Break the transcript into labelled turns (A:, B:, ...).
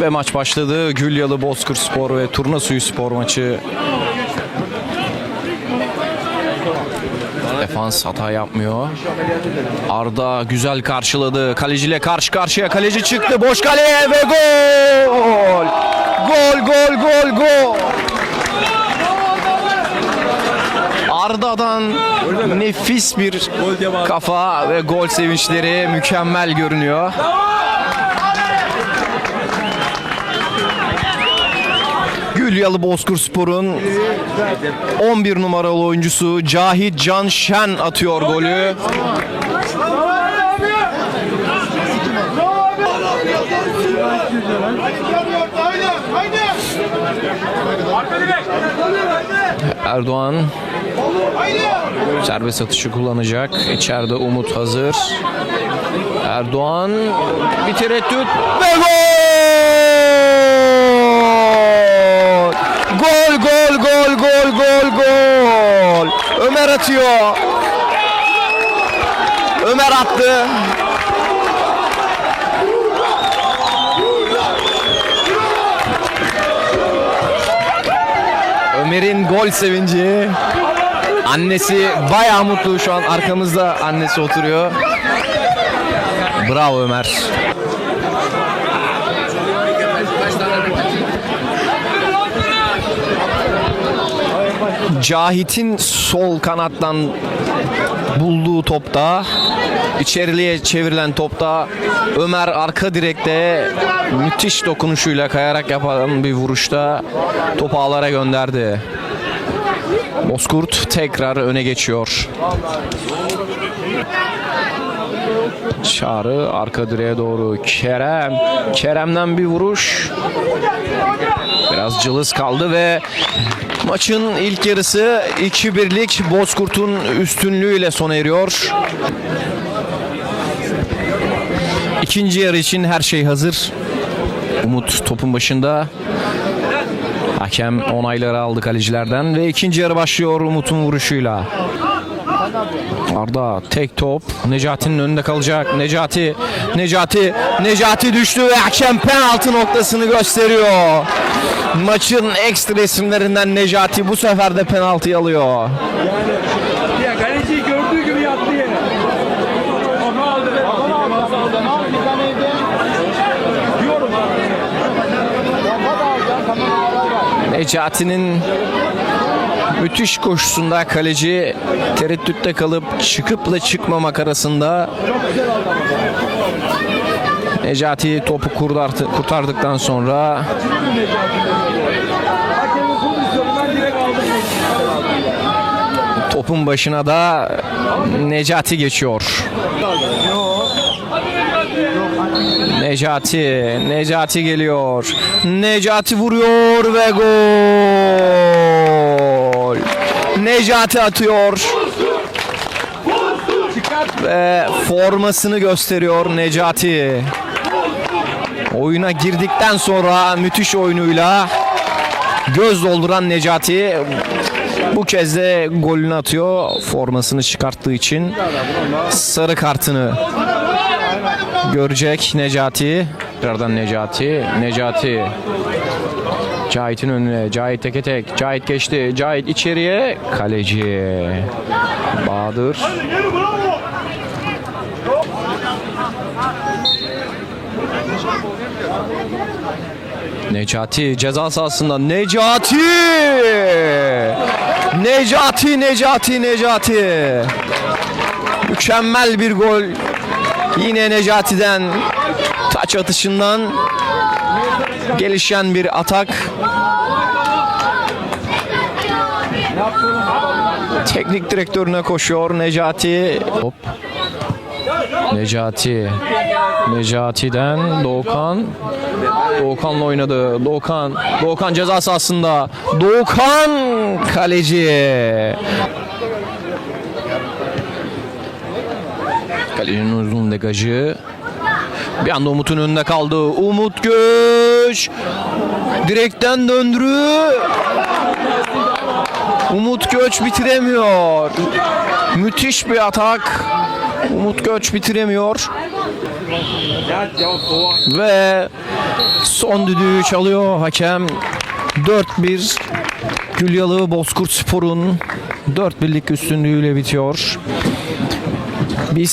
A: Ve maç başladı. Gülyalı Bozkır Spor ve Turna Suyu Spor maçı. Defans hata yapmıyor. Arda güzel karşıladı. Kaleciyle karşı karşıya. Kaleci çıktı. Boş kaleye ve gol! Gol, gol, gol, gol! Arda'dan nefis bir kafa ve gol sevinçleri mükemmel görünüyor. Gülyalı Bozkır Spor'un 11 numaralı oyuncusu Cahit Can Şen atıyor golü. Erdoğan serbest atışı kullanacak. İçeride Umut hazır. Erdoğan bir tereddüt ve gol! Gol gol gol gol gol gol. Ömer atıyor. Ömer attı. Ömer'in gol sevinci. Annesi bayağı mutlu şu an arkamızda annesi oturuyor. Bravo Ömer. Cahit'in sol kanattan bulduğu topta içeriliğe çevrilen topta Ömer arka direkte müthiş dokunuşuyla kayarak yapan bir vuruşta topu ağlara gönderdi. Bozkurt tekrar öne geçiyor. Çağrı arka direğe doğru Kerem. Kerem'den bir vuruş. Biraz cılız kaldı ve maçın ilk yarısı 2-1'lik Bozkurt'un üstünlüğüyle sona eriyor. İkinci yarı için her şey hazır. Umut topun başında. Hakem onayları aldı kalecilerden ve ikinci yarı başlıyor Umut'un vuruşuyla. Arda tek top Necati'nin önünde kalacak. Necati, Necati, Necati düştü ve hakem penaltı noktasını gösteriyor. Maçın ekstra isimlerinden Necati bu sefer de penaltıyı alıyor.
B: Ya kaleciyi gördüğü gibi yattı yere. Aldı. Aldı. Aldı.
A: Necati'nin müthiş koşusunda kaleci tereddütte kalıp çıkıp da çıkmamak arasında Necati topu kurtardı, kurtardıktan sonra topun başına da Necati geçiyor. Necati, Necati geliyor. Necati vuruyor ve gol. Necati atıyor. Ve formasını gösteriyor Necati. Oyuna girdikten sonra müthiş oyunuyla göz dolduran Necati bu kez de golünü atıyor. Formasını çıkarttığı için sarı kartını görecek Necati. Tekrardan Necati. Necati. Cahit'in önüne. Cahit teke tek. Cahit geçti. Cahit içeriye. Kaleci. Bahadır. Necati ceza sahasında Necati! Necati, Necati, Necati. Mükemmel bir gol. Yine Necati'den taç atışından gelişen bir atak. Teknik direktörüne koşuyor Necati. Hop. Necati. Necati'den Doğukan. Doğukan'la oynadı. Doğukan. Doğukan ceza sahasında. Doğukan kaleci. Kalecinin uzun degajı. Bir anda Umut'un önünde kaldı. Umut Göç. Direkten döndürü. Umut Göç bitiremiyor. Müthiş bir atak. Umut Göç bitiremiyor. Ve son düdüğü çalıyor hakem. 4-1 Gülyalı Bozkurt Spor'un 4 birlik üstünlüğüyle bitiyor. Biz